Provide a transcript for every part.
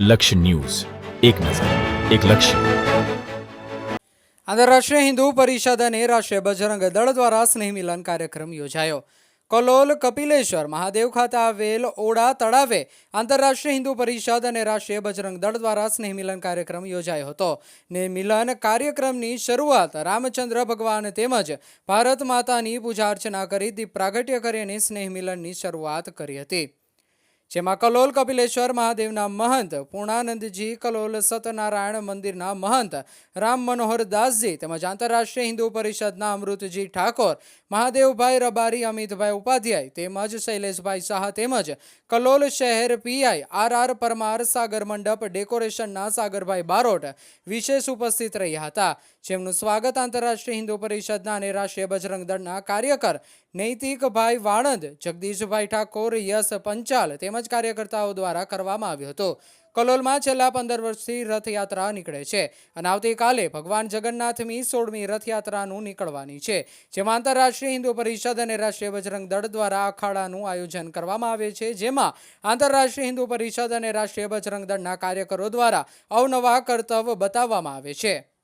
લક્ષ્ય ન્યૂઝ. એક નજર, એક લક્ષ્ય આંતરરાષ્ટ્રીય હિન્દુ પરિષદ અને રાષ્ટ્રીય બજરંગ દળ દ્વારા સ્નેહ મિલન કાર્યક્રમ યોજાયો. કલોલ, કપિલેશ્વર, મહાદેવ ખાતે આવેલ ઓડા તળાવે આંતરરાષ્ટ્રીય હિન્દુ પરિષદ અને રાષ્ટ્રીય બજરંગ દળ દ્વારા સ્નેહ મિલન કાર્યક્રમ યોજાયો હતો. ને મિલન કાર્યક્રમની શરૂઆત રામચંદ્ર ભગવાન તેમજ ભારત માતાની પૂજા અર્ચના કરી દીપ પ્રાગટ્ય કરી અને સ્નેહ મિલનની શરૂઆત કરી હતી. જેમાં કલોલ, કપિલેશ્વર, મહાદેવના મહંત, પૂર્ણાનંદજી, કલોલ, સત્યનારાયણ મંદિરના મહંત, રામ મનોહર દાસજી તેમજ આંતરરાષ્ટ્રીય હિન્દુ પરિષદના અમૃતજી ઠાકોર, મહાદેવભાઈ રબારી, અમિતભાઈ ઉપાધ્યાય તેમજ શૈલેષભાઈ શાહ તેમજ કલોલ શહેર PI R R Parmar Sagar Mandap ડેકોરેશનના સાગરભાઈ બારોટ વિશેષ ઉપસ્થિત રહ્યા હતા. જેમનું સ્વાગત આંતરરાષ્ટ્રીય હિન્દુ પરિષદના અને રાષ્ટ્રીય બજરંગ દળના કાર્યકર નૈતિકભાઈ વાણંદ, જગદીશભાઈ ઠાકોર, યશ પંચાલ તેમજ કાર્યકર્તાઓ દ્વારા કરવામાં આવ્યો હતો. કલોલમાં છેલ્લા પંદર વર્ષથી રથયાત્રા નીકળે છે અને આવતીકાલે ભગવાન જગન્નાથની સોળમી રથયાત્રાનું નીકળવાની છે, જેમાં આંતરરાષ્ટ્રીય હિન્દુ પરિષદ અને રાષ્ટ્રીય બજરંગ દળ દ્વારા અખાડાનું આયોજન કરવામાં આવે છે, જેમાં આંતરરાષ્ટ્રીય હિન્દુ પરિષદ અને રાષ્ટ્રીય બજરંગ દળના કાર્યકરો દ્વારા અવનવા કર્તવ્ય બતાવવામાં આવે છે.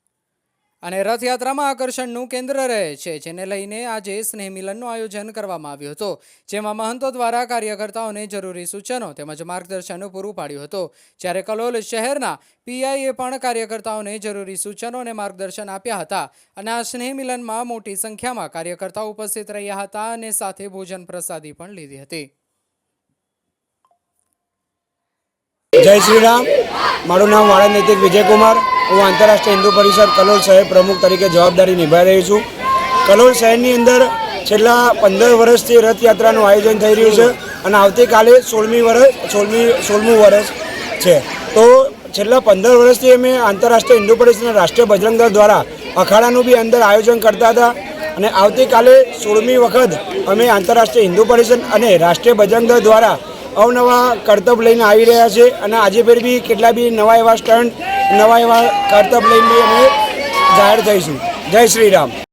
અને રથયાત્રામાં આકર્ષણનું કેન્દ્ર રહે છે, જેને લઈને આજે સ્નેહ મિલનનું આયોજન કરવામાં આવ્યું હતું. જેમાં મહંતો દ્વારા કાર્યકર્તાઓને જરૂરી સૂચનો તેમજ માર્ગદર્શન પૂરું પાડ્યું હતું. જ્યારે કલોલ શહેરના પીઆઈએ પણ કાર્યકર્તાઓને જરૂરી સૂચનો અને માર્ગદર્શન આપ્યા હતા અને આ સ્નેહ મિલનમાં મોટી સંખ્યામાં કાર્યકર્તાઓ ઉપસ્થિત રહ્યા હતા અને સાથે ભોજન પ્રસાદી પણ લીધી હતી. જય શ્રી રામ મારું નામ વાળા નૈતિક વિજયકુમાર. હું આંતરરાષ્ટ્રીય હિન્દુ પરિષદ કલોલ શહેર પ્રમુખ તરીકે જવાબદારી નિભાવી રહી છું. કલોલ શહેરની અંદર છેલ્લા પંદર વર્ષથી રથયાત્રાનું આયોજન થઈ રહ્યું છે અને આવતીકાલે સોળમી વર્ષ, સોળમી, સોળમું વર્ષ છે. તો છેલ્લા પંદર વર્ષથી અમે આંતરરાષ્ટ્રીય હિન્દુ પરિષદ અને રાષ્ટ્રીય બજરંગ દળ દ્વારા અખાડાનું બી અંદર આયોજન કરતા હતા અને આવતીકાલે સોળમી વખત અમે આંતરરાષ્ટ્રીય હિન્દુ પરિષદ અને રાષ્ટ્રીય બજરંગ દળ દ્વારા અવનવા કરતબ લઈને આવી રહ્યા છે અને આજે ફેર બી કેટલા બી નવા એવા સ્ટન્ટ નવા એવા કરતબ લઈને અમે જાહેર થઈશું. જય શ્રી રામ.